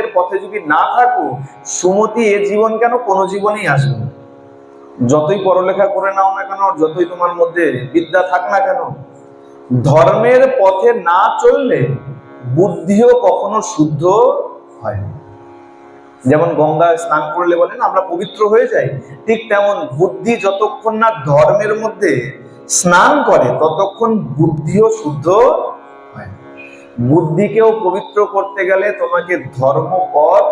ধর্মের পথে যদি না থাকো, সুমতি এ জীবন কেন কোনো জীবনেই আসবে যতই পড়ালেখা করে নাও না কেন যতই তোমার মধ্যে বিদ্যা থাক না কেন, ধর্মের পথে না চললে বুদ্ধিও কখনো শুদ্ধ হয় যেমন গঙ্গায় স্নান করলে বলেন আমরা পবিত্র হয়ে যাই, ঠিক তেমন বুদ্ধি যতক্ষণ না ধর্মের মধ্যে স্নান করে, ততক্ষণ বুদ্ধিও শুদ্ধ। বুদ্ধিকেও পবিত্র করতে গেলে তোমাকে ধর্মপথ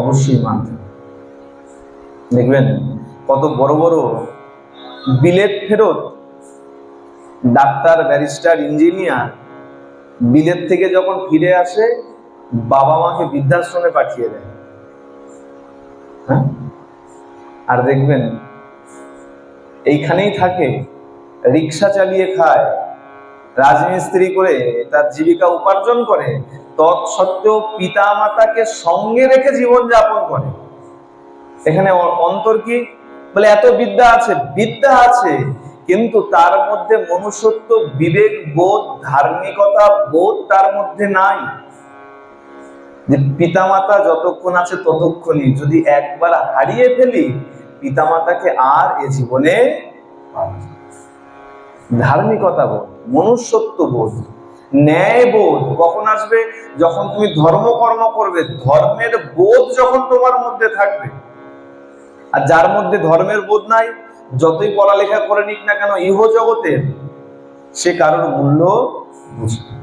অবশ্যই মানতে। দেখবেন, কত বড় বড় বিলেত ফেরত, ডাক্তার, ব্যারিস্টার, ইঞ্জিনিয়ার বিলেত থেকে যখন ফিরে আসে, বাবা মাকে বৃদ্ধাশ্রমে পাঠিয়ে দেয় হ্যাঁ আর দেখবেন, এইখানেই থাকে, রিক্সা চালিয়ে খায় রাজমিস্ত্রি করে তার জীবিকা উপার্জন করে, তৎসত্ত্বেও পিতা মাতাকে সঙ্গে রেখে জীবন যাপন করে। এখানে অন্তর কি? বলে এত বিদ্যা আছে বিদ্যা আছে, কিন্তু তার মধ্যে মনুষ্যত্ব, বিবেক, বোধ, ধার্মিকতা, বোধ তার মধ্যে নাই। যে পিতামাতা যতক্ষণ আছে ততক্ষণই। যদি একবার হারিয়ে ফেলি, পিতামাতাকে আর এ জীবনে না। ধার্মিকতা বোধ, মনুষ্যত্ব বোধ, ন্যায় বোধ কখন আসবে যখন তুমি ধর্মকর্ম করবে, ধর্মের বোধ যখন তোমার মধ্যে থাকবে আর যার মধ্যে ধর্মের বোধ নাই, যতই পড়ালেখা করে নিক না কেন ইহ জগতের সে কারোর মূল্য বুঝবে।